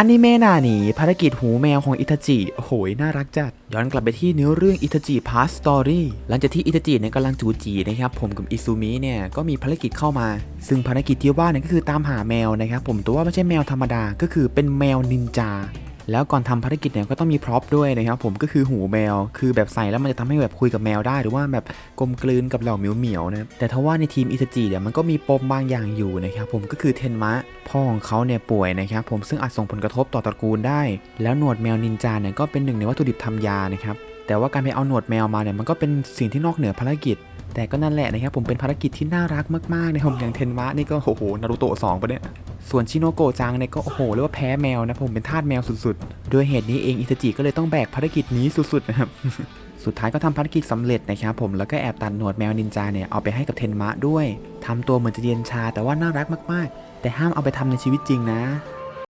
อนิเมะหนาหนีภารกิจหูแมวของอิตาจิโอ้โหน่ารักจัด ย้อนกลับไปที่เนื้อเรื่องอิตาจิพาสตอรี่หลังจากที่อิตาจิเนี่ยกำลังจูจีนะครับผมกับอิซูมิเนี่ยก็มีภารกิจเข้ามา ซึ่งภารกิจที่ว่าเนี่ยก็คือตามหาแมวนะครับผมแต่ว่าไม่ใช่แมวธรรมดาก็คือเป็นแมวนินจา แล้วก่อนทำภารกิจเนี่ยก็ต้องมีพร็อพด้วยนะครับผมก็คือหูแมว คือแบบใส่แล้วมันจะทำให้แบบคุยกับแมวได้ หรือว่าแบบกลมกลืนกับเหล่าเหมียวเหมียวนะแต่ทว่าในทีมอิตาจิเนี่ยมันก็มีปมบางอย่างอยู่นะครับผมก็คือเทนมะพ่อของเขาเนี่ยป่วยนะครับผมซึ่งอาจส่งผลกระทบต่อตระกูลได้ แล้วหนวดแมวนินจาเนี่ยก็เป็นหนึ่งในวัตถุดิบทำยานะครับแต่ว่าการไปเอาหนวดแมวมาเนี่ยมันก็เป็นสิ่งที่นอกเหนือภารกิจแต่ก็นั่นแหละนะครับผมเป็นภารกิจที่น่ารักมากๆในะครับอย่างเทนมะนี่ก็โอ้โหนารูโตะสองปะเนี่ย ส่วนชิโนโกจังเนี่ยก็โอ้โหเรียกว่าแพ้แมวนะผมเป็นทาสแมวสุดๆ ด้วยเหตุนี้เองอิตาจิก็เลยต้องแบกภารกิจนี้สุดๆนะครับสุดท้ายก็ทำภารกิจสำเร็จนะครับผมแล้วก็แอบตัดหนวดแมวนินจาเนี่ยเอาไปให้กับเทนมะด้วยทำตัวเหมือนจะเย็นชาแต่ว่าน่ารักมากๆ แต่ห้ามเอาไปทำในชีวิตจริงนะ